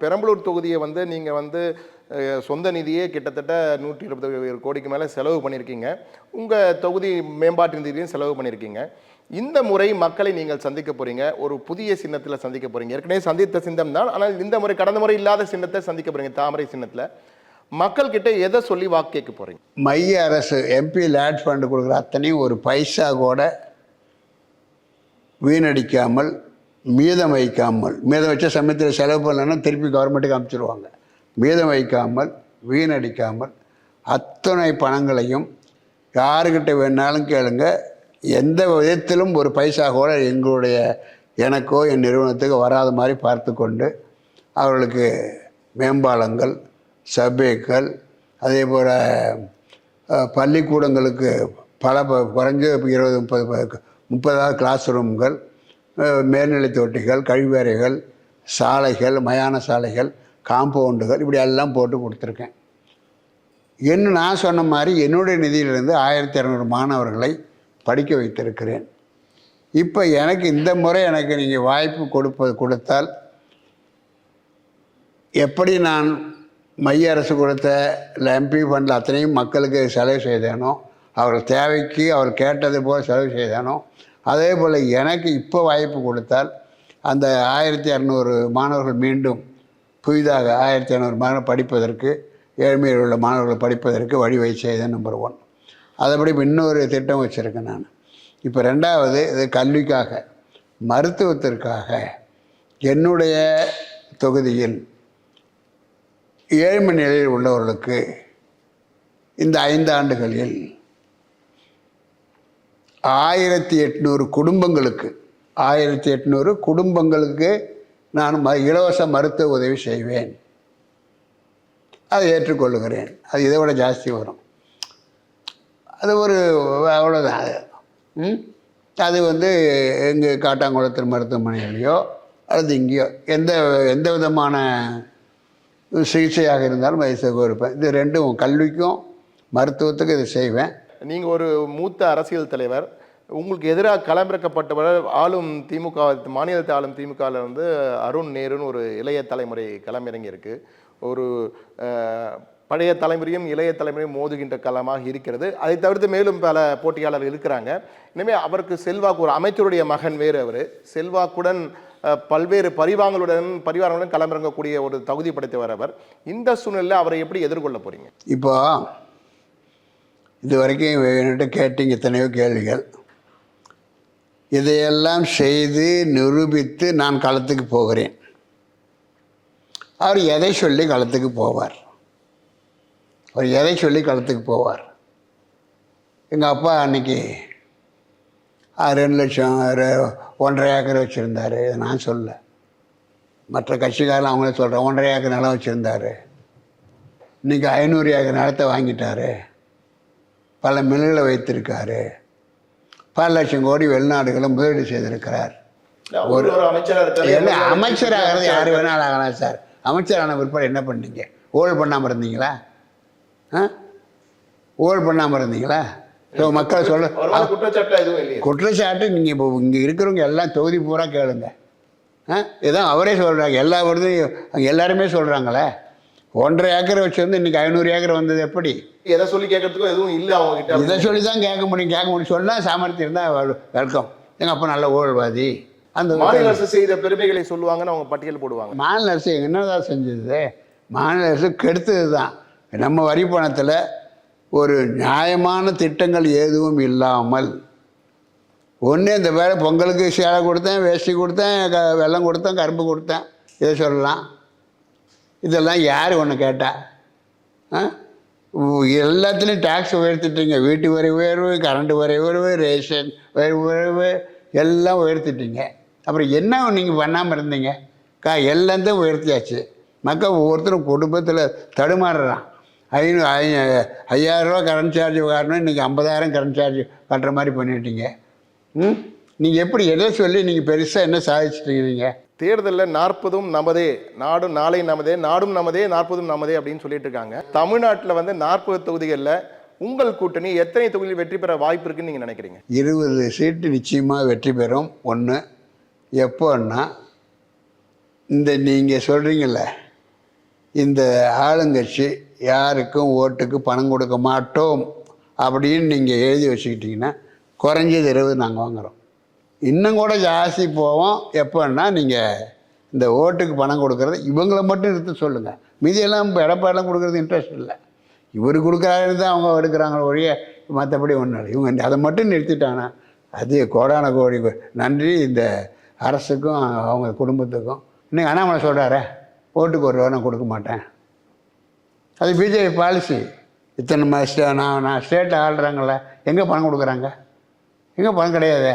பெரம்பலூர் தொகுதியை வந்து நீங்கள் வந்து சொந்த நிதியே கிட்டத்தட்ட நூற்றி இருபது கோடிக்கு மேலே செலவு பண்ணியிருக்கீங்க. உங்கள் தொகுதி மேம்பாட்டு நிதியிலையும் செலவு பண்ணியிருக்கீங்க. இந்த முறை மக்களை நீங்கள் சந்திக்க போகிறீங்க ஒரு புதிய சின்னத்தில் சந்திக்க போகிறீங்க ஏற்கனவே சந்தித்த சின்னம் தான். ஆனால் இந்த முறை கடந்த முறை இல்லாத சின்னத்தை சந்திக்க போகிறீங்க தாமரை சின்னத்தில். மக்கள் கிட்ட எதை சொல்லி வாக்கு கேட்க போகிறீங்க மைய அரசு எம்பி லேட் ஃபண்டு கொடுக்குற அத்தனையும் ஒரு பைசா கூட வீணடிக்காமல் மீதம் வைக்காமல் மீதம் வச்ச சமயத்தில் செலவு பண்ணலன்னா திருப்பி கவர்மெண்ட்டுக்கு அமைச்சிருவாங்க. மீதம் வைக்காமல் வீணடிக்காமல் அத்தனை பணங்களையும் யாருக்கிட்ட வேணாலும் கேளுங்க. எந்த விதத்திலும் ஒரு பைசா கூட எங்களுடைய எனக்கோ என் நிறுவனத்துக்கு வராத மாதிரி பார்த்து கொண்டு அவர்களுக்கு மேம்பாலங்கள் சபேக்கள் அதே போல் பள்ளிக்கூடங்களுக்கு பல ப- குறைஞ்ச இருபது முப்பது முப்பதாவது கிளாஸ் ரூம்கள் மேல்நிலை தொட்டிகள் கழிவறைகள் சாலைகள் மயான சாலைகள் காம்பவுண்டுகள் இப்படி எல்லாம் போட்டு கொடுத்துருக்கேன். என்ன நான் சொன்ன மாதிரி என்னுடைய நிதியிலிருந்து ஆயிரத்தி இரநூறு மாணவர்களை படிக்க வைத்திருக்கிறேன். இப்போ எனக்கு இந்த முறை எனக்கு நீங்கள் வாய்ப்பு கொடுப்பது கொடுத்தால் எப்படி நான் மைய அரசு கொடுத்த எம்பி ஃபண்டில் அத்தனையும் மக்களுக்கு செலவு செய்தேனோ அவர்கள் தேவைக்கு அவர் கேட்டது போல் செலவு செய்தானோ அதே போல் எனக்கு இப்போ வாய்ப்பு கொடுத்தால் அந்த ஆயிரத்தி இரநூறு மாணவர்கள் மீண்டும் புதிதாக ஆயிரத்தி இரநூறு மாணவர் படிப்பதற்கு ஏழ்மையில் உள்ள மாணவர்கள் படிப்பதற்கு வழிவகை செய்தேன் நம்பர் ஒன் அதைப்படி இன்னொரு திட்டம் வச்சுருக்கேன் நான். இப்போ ரெண்டாவது இது கல்விக்காக மருத்துவத்திற்காக என்னுடைய தொகுதியில் ஏழ்மை நிலையில் உள்ளவர்களுக்கு இந்த ஐந்து ஆண்டுகளில் ஆயிரத்தி எட்நூறு குடும்பங்களுக்கு ஆயிரத்தி எட்நூறு குடும்பங்களுக்கு நான் ம இலவச மருத்துவ உதவி செய்வேன். அதை ஏற்றுக்கொள்ளுகிறேன். அது இதை விட ஜாஸ்தி வரும். அது ஒரு அவ்வளோதான் அது. ம்? அது வந்து எங்கள் காட்டாங்குளத்தூர் மருத்துவமனையிலையோ அல்லது இங்கேயோ எந்த எந்த விதமான சிகிச்சையாக இருந்தாலும் அதை இருப்பேன் இது ரெண்டும் கல்விக்கும் மருத்துவத்துக்கும் இதை செய்வேன். நீங்கள் ஒரு மூத்த அரசியல் தலைவர் உங்களுக்கு எதிராக களமிறக்கப்பட்டவர் ஆளும் திமுக மாநிலத்தை ஆளும் திமுகவில் வந்து அருண் நேருன்னு ஒரு இளைய தலைமுறை களமிறங்கி ஒரு பழைய தலைமுறையும் இளைய தலைமுறையும் மோதுகின்ற களமாக இருக்கிறது. அதை தவிர்த்து மேலும் பல போட்டியாளர்கள் இருக்கிறாங்க. இனிமேல் அவருக்கு செல்வாக்கு ஒரு அமைச்சருடைய மகன் வேறு அவர். செல்வாக்குடன் பல்வேறு பரிவாங்களுடன் பரிவாரங்களுடன் களமிறங்கக்கூடிய ஒரு தகுதி படைத்தவர் அவர். இந்த சூழ்நிலையில் அவரை எப்படி எதிர்கொள்ள போகிறீங்க இப்போ இது வரைக்கும் என்கிட்ட கேட்டீங்க எத்தனையோ கேள்விகள். இதையெல்லாம் செய்து நிரூபித்து நான் களத்துக்கு போகிறேன். அவர் எதை சொல்லி களத்துக்கு போவார்? அவர் எதை சொல்லி களத்துக்கு போவார்? எங்கள் அப்பா அன்னைக்கு ரெண்டு லட்சம் ஒன்றரை ஏக்கர் வச்சுருந்தார். இதை நான் சொல்ல. மற்ற கட்சிக்காரன் அவங்களே சொல்கிறேன் ஒன்றரை ஏக்கர் நிலம் வச்சுருந்தாரு. இன்றைக்கி ஐநூறு ஏக்கர் நிலத்தை வாங்கிட்டாரு. பல மில்லுகளை வைத்திருக்காரு. பல லட்சம் கோடி வெளிநாடுகளை முதலீடு செய்திருக்கிறார். ஒரு இருக்காரு. அமைச்சராகிறது யார் வேணாலும் ஆகலாம் சார். அமைச்சரான பிற்பாடு என்ன பண்ணீங்க? ஊழல் பண்ணாமல் இருந்தீங்களா? ஆ? ஊழல் பண்ணாமல் இருந்தீங்களா? ஸோ மக்கள் சொல்ல குற்றச்சாட்டு குற்றச்சாட்டு நீங்கள் இப்போ இங்கே இருக்கிறவங்க எல்லாம் தொகுதி பூரா கேளுங்க. ஆ? இதான் அவரே சொல்கிறாங்க எல்லா விருதையும் எல்லாருமே சொல்கிறாங்களே ஒன்றரை ஏக்கர் வச்சுருந்து இன்றைக்கி ஐநூறு ஏக்கர் வந்தது எப்படி? எதை சொல்லி கேட்கறதுக்கும் எதுவும் இல்லை அவங்க கிட்ட இதை சொல்லி தான் கேட்க முடியும். கேட்க முடியும். சொன்னால் சாமர்த்தியம் இருந்தால் வெல்கம் எங்கள் அப்பா நல்ல ஊழல்வாதி. அந்த மாநில அரசு செய்த பெருமைகளை சொல்லுவாங்கன்னு அவங்க பட்டியல் போடுவாங்க. மாநில அரசு என்னதான் செஞ்சது? மாநில அரசு கெடுத்தது தான் நம்ம வரி பணத்தில் ஒரு நியாயமான திட்டங்கள் எதுவும் இல்லாமல் ஒன்று இந்த வேலை பொங்கலுக்கு சேலை கொடுத்தேன் வேஷ்டி கொடுத்தேன் க வெல்லம் கொடுத்தேன் கரும்பு கொடுத்தேன். இதை சொல்லலாம். இதெல்லாம் யார் ஒன்று கேட்டா? ஆ? எல்லாத்துலேயும் டேக்ஸ் உயர்த்திட்டீங்க. வீட்டு வரி உயர்வு கரண்ட் வரி உயர்வு ரேஷன் வரி உயர்வு எல்லாம் உயர்த்திட்டீங்க. அப்புறம் என்ன நீங்கள் பண்ணாமல் இருந்தீங்க? கா எல்லாத்தையும் உயர்த்தியாச்சு. மக்கள் ஒவ்வொருத்தரும் குடும்பத்தில் தடுமாறுறான். ஐநூறு ஐ ஐயாயிரரூவா கரண்ட் சார்ஜ் காரணம் இன்றைக்கி ஐம்பதாயிரம் கரண்ட் சார்ஜ் கட்டுற மாதிரி பண்ணிட்டீங்க. ம்? நீங்கள் எப்படி எதை சொல்லி நீங்கள் பெருசாக என்ன சாதிச்சிட்டீங்க நீங்கள் தேர்தலில் நாற்பதும் நமதே நாடும் நாளை நமதே நாடும் நமதே நாற்பதும் நமதே அப்படின்னு சொல்லிட்டு இருக்காங்க. தமிழ்நாட்டில் வந்து நாற்பது தொகுதிகளில் உங்கள் கூட்டணி எத்தனை தொகுதியில் வெற்றி பெற வாய்ப்பு இருக்குன்னு நீங்க நினைக்கிறீங்க? இருபது சீட்டு நிச்சயமாக வெற்றி பெறும். ஒன்று எப்போன்னா இந்த நீங்கள் சொல்கிறீங்கள இந்த ஆளுங்கட்சி யாருக்கும் ஓட்டுக்கு பணம் கொடுக்க மாட்டோம் அப்படின்னு நீங்கள் எழுதி வச்சுக்கிட்டிங்கன்னா குறைஞ்சது இருபது நாங்கள் வாங்குகிறோம் இன்னும் கூட ஜாஸ்தி போவோம். எப்போன்னா நீங்கள் இந்த ஓட்டுக்கு பணம் கொடுக்கறது இவங்கள மட்டும் நிறுத்த சொல்லுங்கள் மீதியெல்லாம் இப்போ எடப்பாடிலாம் கொடுக்குறது இன்ட்ரெஸ்ட் இல்லை. இவர் கொடுக்குறாருன்னு தான் அவங்க எடுக்கிறாங்க ஒழிய மற்றபடி ஒன்றும் இல்லை. இவங்க அதை மட்டும் நிறுத்திட்டாங்கன்னா அது கோடான கோடி நன்றி. இந்த அரசுக்கும் அவங்க குடும்பத்துக்கும். இன்னைக்கு அண்ணாமலை சொல்கிறாரே ஓட்டுக்கு ஒரு நான் கொடுக்க மாட்டேன். அது பிஜேபி பாலிசி இத்தனை மா- நான் நான் ஸ்டேட்டில் ஆள்றாங்கள எங்கே பணம் கொடுக்குறாங்க? எங்கே பணம் கிடையாதே?